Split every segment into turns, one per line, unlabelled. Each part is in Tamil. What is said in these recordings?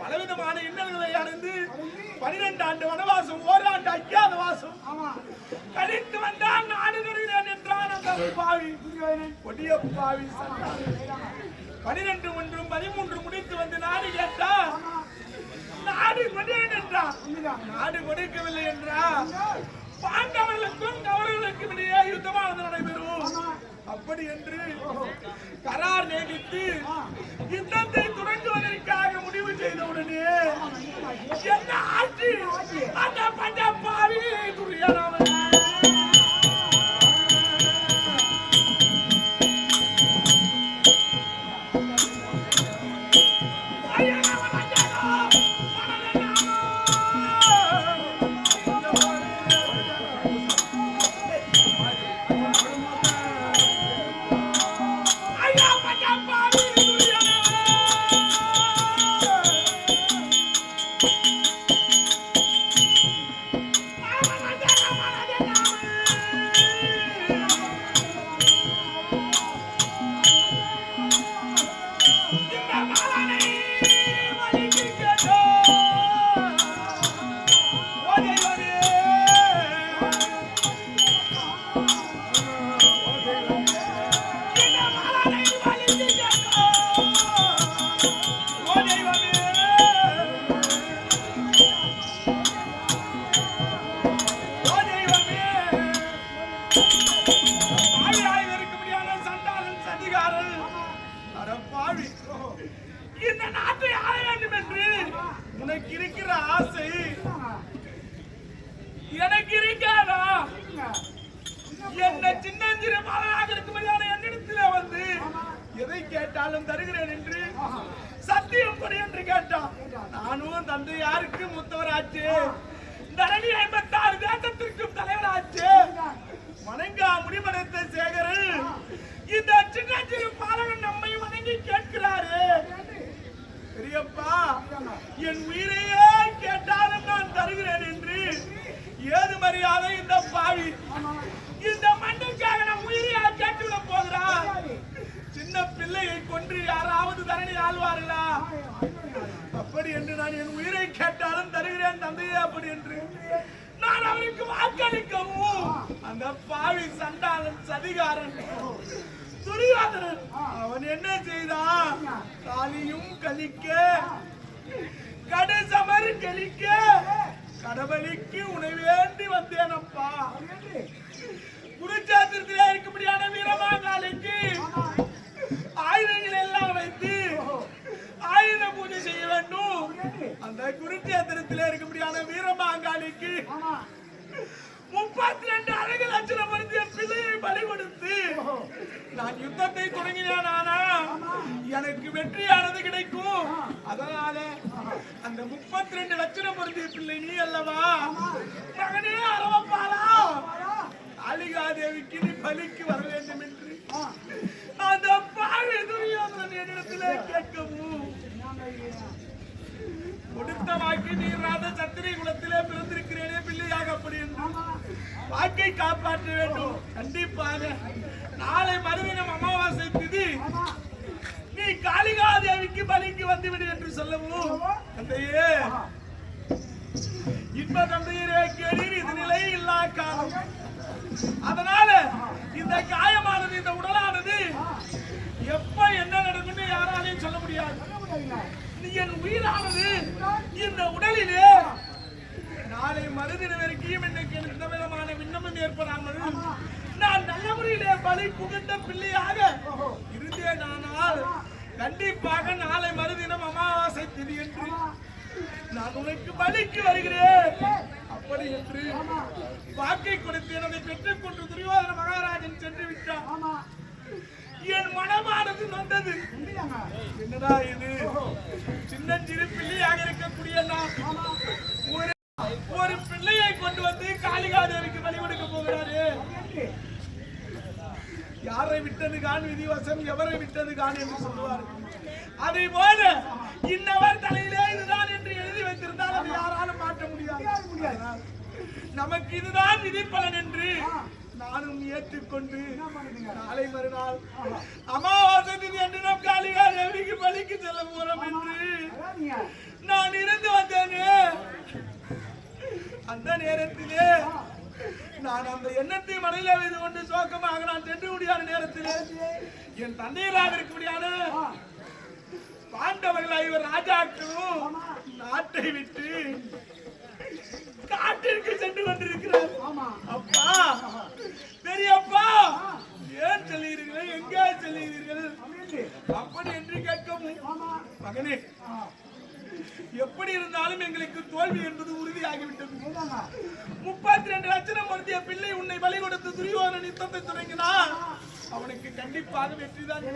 பலவிதமான இன்னல்களை அடைந்து பனிரெண்டு ஆண்டு வனவாசம் ஓராண்டு அஜ்ஞாத வாசம். கழித்து வந்தான் நாடு நடுகிறேன் என்றான் அந்த பாவி கொடிய பாவி பனிரெண்டு ஒன்றும் பதிமூன்று முடித்து வந்து நாடு கேட்டா நாடு கொண்டேன் என்றான் நாடு கொடுக்கவில்லை என்றால் பாண்டவர்களுக்கும் கௌரவர்களுக்கும் இடையே யுத்தமானது நடைபெறும். அப்படி என்று கரார் நீடித்து யுத்தத்தை எப்படி என்று கேட்டான். நானும் தந்தை யாருக்கு மூத்தவராச்சு? தரணி ஐம்பத்தாறு தேசத்திற்கும் தலைவராச்சு. வணங்கா முடிவடைத்த சேகரன் இந்த சின்னஞ்சிறு பாலகன் நம்மை வணங்கி கேட்கிறாரு. பெரியப்பா என் உயிரையே கேட்டாலும் நான் தருகிறேன் என்று ஏது மரியாதை இந்த பாவி? இந்த மண்ணுக்காக நம் உயிரியா கேட்டுவிட போகிறா சின்ன பிள்ளையை கொன்று யாராவது தரணி ஆழ்வார்களா நான் என் உயிரை கேட்டாலும் தருகிறேன் தந்தையே அப்படி என்று. நான் அவருக்கு வாக்களிக்கவும். அந்த பாவி சண்டாளன் சதிகாரன் துரியாதனன் அவன் என்ன செய்தான்? காலியும் கலிக்க கடுசமர் கலிக்க கடவுளுக்கு உனை வேண்டி வந்தேன் அப்பா. குருச்சாத்திரத்திலே இருக்கும்படியான வீரமா ஆயுதங்கள் எல்லாம் வைத்து ஆயுத பூஜை செய்ய வேண்டும் அந்த குருச்சேத்திரத்திலே இருக்கும்படியான வீரமாங்காலிக்கு முப்பத்தி ரெண்டு அழகு லட்சணம் வருந்திய பிள்ளையை பலி கொடுத்து நான் யுத்தத்தை தொடங்கினேன் ஆனா எனக்கு வெற்றியானது கிடைக்கும். அதனால அந்த முப்பத்தி ரெண்டு லட்சணம் பொருந்திய பிள்ளை நீ அல்லவா? மகனே அரவப்பாலா காளிகாதேவிக்கு நீ பலிக்கு வர வேண்டும் என்று அந்த பாவி துரியோதனன் என்னிடத்திலே கேட்கவும் கொடுத்த வாக்கு நீராத சத்திரை குலத்திலே பிறந்திருக்கிறேனே பிள்ளையாக அப்படி என்று. வாக்கை காப்பாற்ற வேண்டும். கண்டிப்பாக. நாளை மறுதினம் அமாவாசை திதி. பலிக்கு வந்துவிடு என்று சொல்லவும் தந்தையே. இன்ப தந்தையரே கேளீர் இது நிலை இல்லா காலம். அதனால இந்த காயமானது இந்த உடலானது எப்ப என்ன நடக்கும்னு யாராலையும் சொல்ல முடியாது. என் உயிரானது. இந்த உடலிலே நாளை மறுதின வரைக்கும் எனக்கு எந்த விதமான விண்ணப்பம் ஏற்படாமல் நான் நல்ல முறையிலே பலி புகுந்த பிள்ளையாக இருந்தேன். ஆனால் கண்டிப்பாக நாளை மறுதினம் அமாவாசை திதி என்று நான் உனக்கு பலிக்கு வருகிறேன். அப்படி என்று வாக்கை கொடுத்து என்னை பெற்றுக் கொண்டு துரியோதன மகாராஜன் சென்று விட்டான். என் மனமானது நொந்தது என்னடா இது? சின்ன சிறு பிள்ளையாக இருக்கக்கூடிய நான் ஒரு ஒரு பிள்ளையை கொண்டு வந்து காளிகாதேவிக்கு பலி கொடுக்க போகிறாரு. யாரை விட்டது கான் விதிவசம் எவரை விட்டது கான் என்று சொல்லுவார்கள் அதே போல இன்னவர் தலையிலே இதுதான் என்று எழுதி வைத்திருந்தால் அதை யாராலும் மாற்ற முடியாது. நமக்கு இதுதான் விதிப்பலன் என்று நானும் ஏற்றுக்கொண்டு நாளை மறுநாள் அமாவாசை என்று நாம் காளிகா தேவிக்கு பலிக்கு செல்ல போறோம் என்று நான் இருந்து வந்தேனே. அந்த நேரத்திலே நான் அந்த எண்ணத்தை மனையில வைத்து கொண்டு சோக்கமாக நான் சென்று முடியாத நேரத்திலே என் தந்தையராக இருக்க முடியாத பாண்டவர்கள் ஐவர் ராஜாக்களும் நாட்டை விட்டு காட்டிற்கு சென்று கொண்டிருக்கிறார். அப்பா பெரியப்பா ஏன் சொல்லுகிறீர்கள் எங்கே செல்கிறீர்கள் அப்படி என்று கேட்கவும் மகனே எப்படி இருந்தாலும் எங்களுக்கு தோல்வி என்பது உறுதியாகிவிட்டது. முப்பத்தி ரெண்டு லட்சம் பொருத்திய பிள்ளை உன்னை பலி கொடுத்து துரியோதன யுத்தத்தை தொடங்கினார். அவனுக்கு கண்டிப்பாக வெற்றிதான்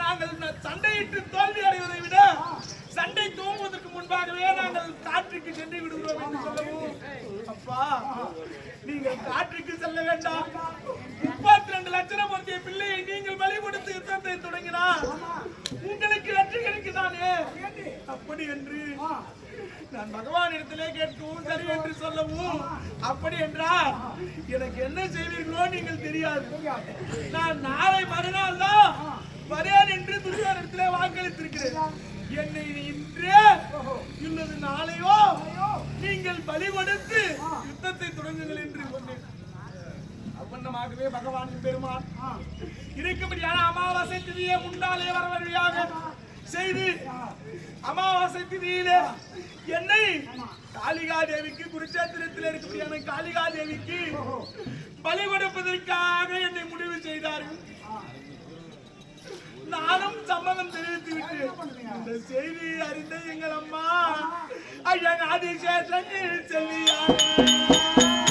நாங்கள் சண்டையிட்டு தோல்வி அடைவதை விட சண்டை தூங்குவதற்கு முன்பாகவே நாங்கள் காற்றுக்கு சென்று விடுகிறோம் என்று சொல்லவும். அப்பா நீங்கள் காற்றுக்கு செல்ல வேண்டாம். முப்பத்தி ரெண்டு லட்சம் பொருத்திய பிள்ளையை நீங்கள் பலி கொடுத்து யுத்தத்தை தொடங்கினார் உங்களுக்கு வெற்றி கிடைக்குதானே? அப்படி என்று நான் பகவானிடத்திலே கேட்கவும் சரி என்று சொல்லவும். அப்படி என்றால் எனக்கு என்ன செய்வீர்களோ நீங்கள் தெரியாது. நான் நாளை மறுநாள் தான் வரேன் என்று துரியோதனத்திலே வாக்களித்திருக்கிறேன். என்னை இன்றே. இல்லது நாளையோ நீங்கள் பலி கொடுத்து யுத்தத்தை தொடங்குங்கள் என்று சொன்னேன். அவ்வண்ணமாகவே பகவானின் பெருமான் இருக்கும்படியான அமாவாசை திதியை முன்னாலே வர வழியாக செய்து அமாவாசை திதியிலே என்னை காளிகா தேவிக்கு குருச்சேத்திரத்தில் இருக்கக்கூடிய காளிகா தேவிக்கு பலி கொடுப்பதற்காக என்னை முடிவு செய்தார்கள். நானும் சம்மதம் தெரிவித்து விட்டு இந்த செய்தி அறிந்த எங்கள் அம்மா ஐயா ஆதிசேஷன் செல்வியான ஐயா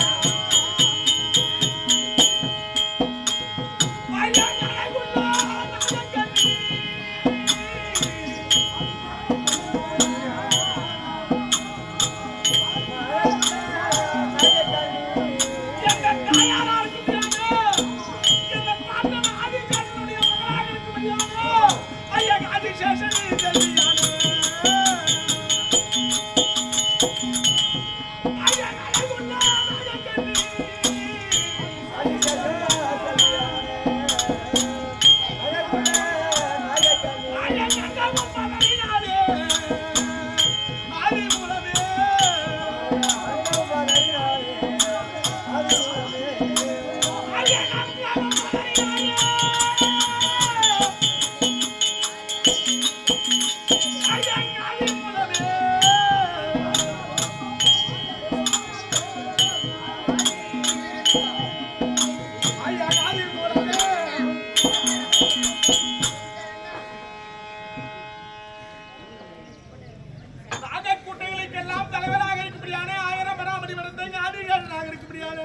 இருக்க முடியாது.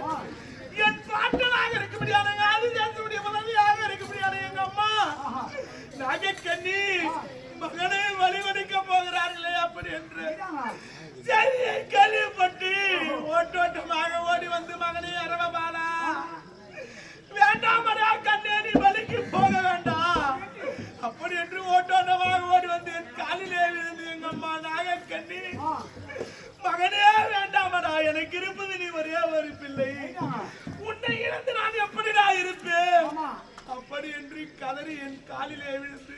என் பாட்டனாக இருக்கும்படியான மனைவியாக இருக்க முடியாது. எங்க அம்மா நாகக்கண்ணி மகனை வழிவடுக்க போகிறார்களே அப்படி என்று. சரியை கேள்விப்பட்டு ஓட்டோட்டமாக ஓடி வந்து மகனை அரவபாலா வேண்டாமடா கண்ணே நீ வலிக்கு போக வேண்டாம். அப்படி என்று ஓட்டோட்டமாக ஓடி வந்து என் காலிலே எனக்கு இருப்பது நீ ஒரே ஒரு பிள்ளை உன்னை இழந்து நான் எப்படிடா இருப்பேன்? அப்படி என்று கதறி என் காலிலே விழுந்து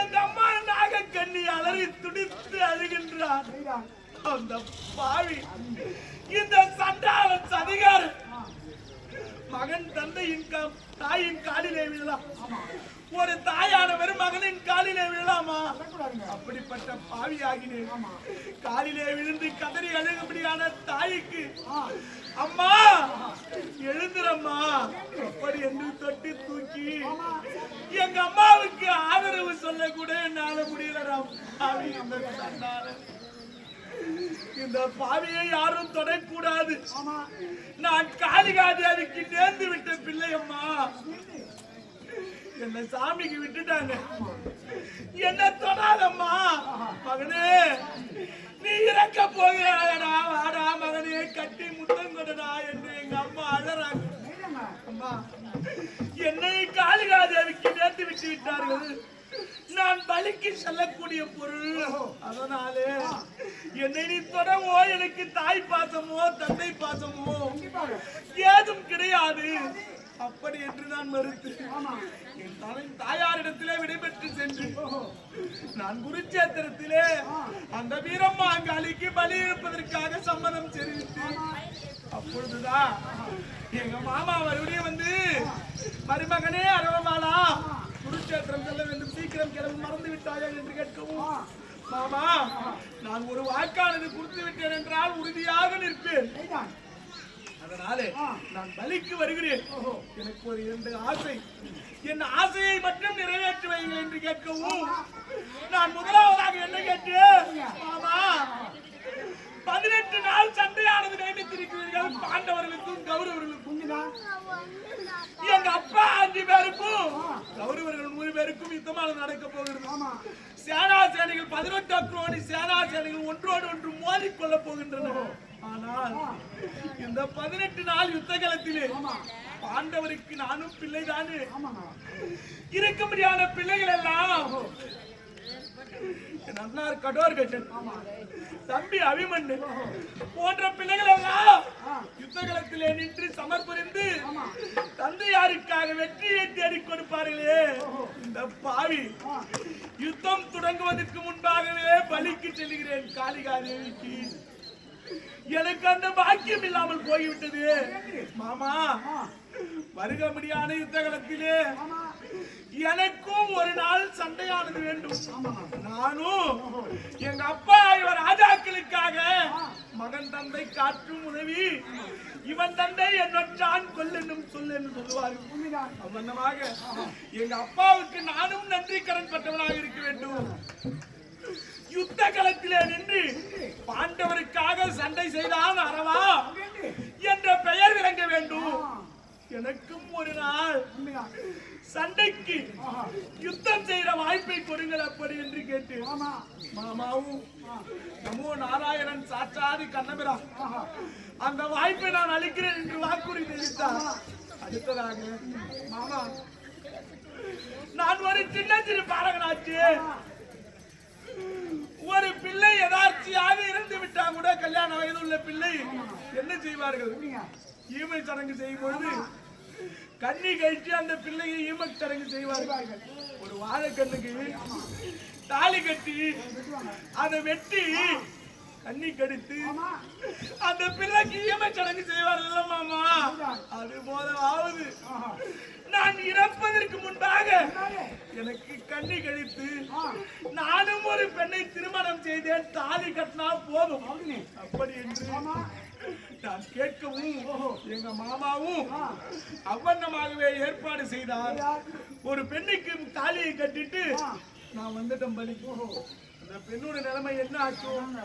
எங்க அம்மா நாக கண்ணி அலறி துடித்து அழுகின்றார். அந்த பாவி இந்த சண்டாளன் சதிகாரன். மகன் தந்தையின் தாயின் காலிலே விழலாம். ஒரு தாயானவர் மகனின் காலிலே விழலாமா? அப்படிப்பட்ட பாவி ஆகினேன் காலிலே விழுந்து கதறி அழுகும்படியான தாய்க்கு அம்மா எழுந்துறம்மா. அப்படி என்று தொட்டி தூக்கி எங்க அம்மாவுக்கு ஆதரவு சொல்ல கூட என்னால முடியலடாம் இந்த பாவியை யாரும் தொடக்கூடாது. நான் காளிகாதேவிக்கு நேர்ந்து விட்ட பிள்ளை அம்மா என்ன சாமிக்கு விட்டுட்டாங்க. என்ன தொடாதம்மா. மகனே நீ இறக்க போகிறாடா வாடா மகனே கட்டி முத்தம் கொடுடா என்று எங்க அம்மா அழறாங்க. அம்மா என்னை காளிகாதேவிக்கு நேர்த்து விட்டு விட்டார்கள். நான் பலிக்கு செல்லக்கூடிய பொருள். அதனாலே என்னை நீ தொடவோ எனக்கு தாய் பாசமோ தந்தை பாசமோ ஏதும் கிடையாது. அப்படி என்று நான் மறுத்து என் தலை தாயாரிடத்திலே விடைபெற்று சென்று நான் குருச்சேத்திரத்திலே அந்த வீரம்மாங்காளிக்கு பலி இருப்பதற்காக சம்மதம் தெரிவித்தேன். அப்பொழுதுதான் எங்க மாமா மறுபடியும் வந்து மருமகனே அரவமாலா குருச்சேத்திரம் செல்ல வேண்டும். சீக்கிரம் கிளம்பி மறந்து விட்டாயா? என்று கேட்கவும் மாமா நான் ஒரு வாக்கானது கொடுத்து விட்டேன் என்றால் உறுதியாக நிற்பேன். அதனாலே நான் பலிக்கு வருகிறேன். எனக்கு ஒரு இரண்டு ஆசை. என் ஆசையை மட்டும் நிறைவேற்றி வைங்கள் என்று கேட்கவும் நான் முதலாவதாக என்ன கேட்டேன்? மாமா பதினெட்டு நாள் சண்டையானது நியமித்திருக்கிறீர்கள். பாண்டவர்களுக்கும் கௌரவர்களுக்கும். எங்க அப்பா அஞ்சு பேருக்கும் கௌரவர்கள் நூறு பேருக்கும் யுத்தமானது நடக்க போகிறது. சேனா சேனைகள் பதினெட்டு அக்ரோணி சேனா சேனைகள் ஒன்றோடு ஒன்று மோதிக் கொள்ள போகின்றன ஆனால் இந்த பதினெட்டு நாள் யுத்த களத்திலே பாண்டவருக்கு நானும் பிள்ளைதானே அப்படியான பிள்ளைகள் எல்லாம் நன்னார் கடோர் தம்பி அபிமன்னு. போன்ற பிள்ளைகள் எல்லாம் யுத்த களத்திலே நின்று சமர்புரிந்து தந்தையாருக்காக வெற்றியை தேடி கொடுப்பார்களே. இந்த பாவி யுத்தம் தொடங்குவதற்கு முன்பாகவே பலிக்கு செல்கிறேன் காளிகா தேவிக்கு. எனக்கு அந்த பாக்கியம் இல்லாமல் போய்விட்டது. மாமா வருக முடியான யுத்த களத்திலே எனக்கும் ஒரு நாள் சண்டையானது வேண்டும். நானும் எங்க அப்பா இவர் ராஜாக்களுக்காக மகன் தந்தை காற்றும் உதவி இவன் தந்தை என்னொற்றான் கொல்லென்னும் சொல் என்று சொல்லுவார்கள் அவ்வண்ணமாக எங்க அப்பாவுக்கு நானும் நன்றி கடன் பட்டவனாக இருக்க வேண்டும். யுத்த களத்திலே நின்று பாண்டவருக்காக சண்டை செய்தான் அரவா என்ற பெயர் விளங்க வேண்டும். எனக்கும் ஒரு நாள் சண்டைக்கு யுத்தம் செய்யற வாய்ப்பை கொடுங்கள் அப்படி என்று கேட்டு மாமாவும் நமோ நாராயணன் சாட்சாதி கண்ணபிரா. அந்த வாய்ப்பை நான் அளிக்கிறேன் என்று வாக்குறுதி தெரிவித்தார். அடுத்ததாக மாமா. நான் ஒரு சின்ன சிறு பாலகனாச்சு ஒரு பிள்ளை எதார்ச்சியாக இறந்து விட்டா கூட கல்யாண வயது உள்ள பிள்ளை என்ன செய்வார்கள்? ஈமை சடங்கு செய்யும் பொழுது கண்ணி கழிச்சு அந்த பிள்ளையை ஈமக் சடங்கு செய்வார்கள். ஒரு வாழைக்கண்ணுக்கு தாலி கட்டி அதை வெட்டி கண்ணி கடித்து அந்த பிள்ளைக்கு ஈம சடங்கு செய்வார்கள் மாமா? அது போல ஆகுது நான் இறப்பதற்கு முன்பாக எனக்கு கண்ணி கழித்து நானும் ஒரு பெண்ணை திருமணம் செய்தேன் தாலி கட்டினா போதும். அப்படி என்று நான் கேட்கவும் எங்க மாமாவும் அவ்வண்ணமாகவே ஏற்பாடு செய்தார். ஒரு பெண்ணுக்கு தாலியை கட்டிட்டு நான் வந்துட்டேன் பலி. அந்த பெண்ணோட நிலைமை என்ன ஆச்சும்